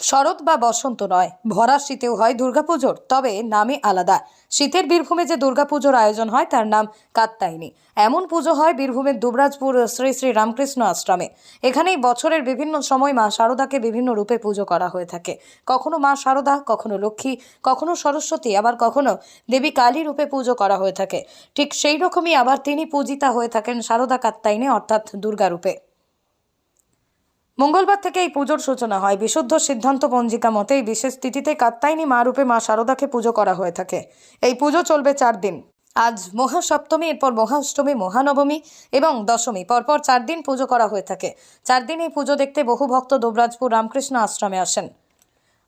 শরৎ বা বসন্ত নয়। ভরা শীতেও হয় দুর্গাপুজোর, তবে নামে আলাদা। শীতের বীরভূমে যে দুর্গাপুজোর আয়োজন হয়, তার নাম কাত্তায়নী এমন পুজো হয় বীরভূমের দুবরাজপুর শ্রী শ্রী রামকৃষ্ণ আশ্রমে। এখানেই বছরের বিভিন্ন সময় মা শারদাকে বিভিন্ন রূপে পুজো করা হয়ে থাকে। কখনো মা শারদা কখনো লক্ষ্মী, কখনো সরস্বতী, আবার কখনো দেবী কালী রূপে পুজো করা হয়ে থাকে। ঠিক সেই রকমই আবার তিনি পূজিতা হয়ে থাকেন শারদা কাত্তায়নী অর্থাৎ দুর্গা রূপে। মঙ্গলবার থেকে এই পুজোর সূচনা হয়। বিশুদ্ধ সিদ্ধান্ত পঞ্জিকা মতে এই বিশেষ তিথিতে কাত্তায়নী মা রূপে মা শারদাকে পুজো করা হয়ে থাকে। এই পুজো চলবে চার দিন। আজ মহাসপ্তমী, এরপর মহাষ্টমী, মহানবমী এবং দশমী। পরপর চার দিন পুজো করা হয়ে থাকে। চার দিন এই পুজো দেখতে বহু ভক্ত দুবরাজপুর রামকৃষ্ণ আশ্রমে আসেন।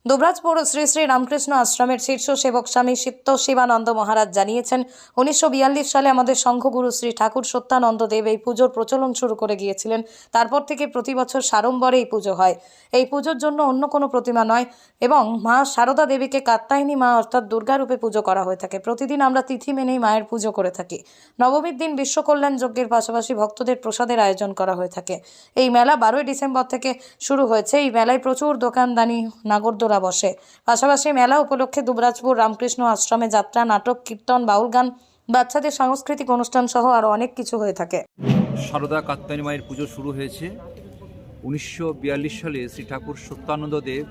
দুবরাজপুর শ্রী শ্রী রামকৃষ্ণ আশ্রমের শীর্ষ সেবক স্বামী সিত্ত শিবানন্দ মহারাজ জানিয়েছেন, উনিশশো বিয়াল্লিশ সালে আমাদের সংঘগুরু শ্রী ঠাকুর সত্যানন্দ দেব এই পুজোর প্রচলন শুরু করে গিয়েছিলেন। তারপর থেকে প্রতি বছর সাড়ম্বরে এই পুজো হয়। এই পুজোর জন্য অন্য কোনো প্রতিমা নয় এবং মা শারদা দেবীকে কাত্তায়নী মা অর্থাৎ দুর্গারূপে পুজো করা হয়ে থাকে। প্রতিদিন আমরা তিথি মেনেই মায়ের পুজো করে থাকি। নবমীর দিন বিশ্বকল্যাণ যজ্ঞের পাশাপাশি ভক্তদের প্রসাদের আয়োজন করা হয়ে থাকে। এই মেলা বারোই ডিসেম্বর থেকে শুরু হয়েছে। এই মেলায় প্রচুর দোকানদানি, নাগরদোলা বসে। পাশাপাশি মেলা উপলক্ষে দুবরাজপুর রামকৃষ্ণ আশ্রমে যাত্রা, নাটক, কীর্তন, বাউল গান, বাচ্চাদের সাংস্কৃতিক অনুষ্ঠান সহ আরও অনেক কিছু হয়ে থাকে। সারদা কাত্তায়নী মায়ের পুজো শুরু হয়েছে। উনিশশো বিয়াল্লিশ সালে শ্রী ঠাকুর সত্যানন্দ দেব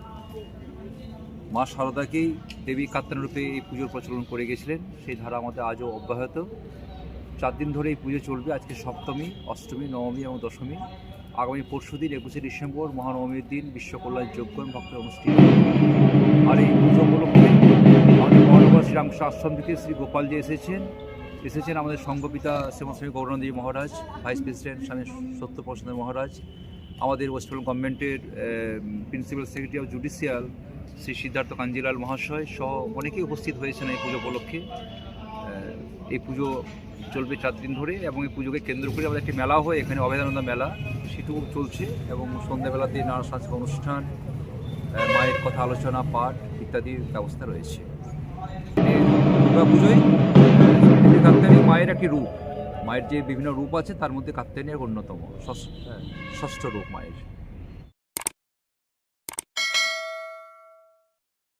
মা সারদাকেই দেবী কাত্তায়নী রূপে এই পুজোর প্রচলন করে গেছিলেন। সেই ধারা আমাদের আজও অব্যাহত। চার দিন ধরে এই পুজো চলবে আজকে সপ্তমী, অষ্টমী, নবমী এবং দশমী। আগামী পরশু দিন একুশে ডিসেম্বর মহানবমীর দিন বিশ্বকল্যাণ এবং ভক্ত অনুষ্ঠিত। আর এই পুজো উপলক্ষে আমাদের মহানগর শ্রীরামকৃষ্ণ আশ্রম থেকে শ্রী গোপালজি এসেছেন। এসেছেন আমাদের সংঘপিতা শ্রীমস্বামী গৌরানন্দী মহারাজ, ভাইস প্রেসিডেন্ট স্বামী সত্যপ্রসাদ মহারাজ, আমাদের ওয়েস্ট বেঙ্গল গভর্নমেন্টের principal secretary of judicial Shri Siddhartha Kanjilal মহাশয় সহ অনেকেই উপস্থিত হয়েছেন এই পুজো উপলক্ষে। এই পুজো চলবে চার দিন ধরে এবং এই পুজোকে কেন্দ্র করে আমাদের একটি মেলা হয়, এখানে অভেদানন্দ মেলা সেটুকু চলছে এবং সন্ধ্যাবেলাতে নানা সাংস্কৃতিক অনুষ্ঠান মায়ের কথা আলোচনা, পাঠ ইত্যাদির ব্যবস্থা রয়েছে। দুর্গা পুজোয় কাত্যায়নী মায়ের একটি রূপ, মায়ের যে বিভিন্ন রূপ আছে, তার মধ্যে কাত্যায়নী এক অন্যতম, ষষ্ঠ- ষষ্ঠ রূপ মায়ের।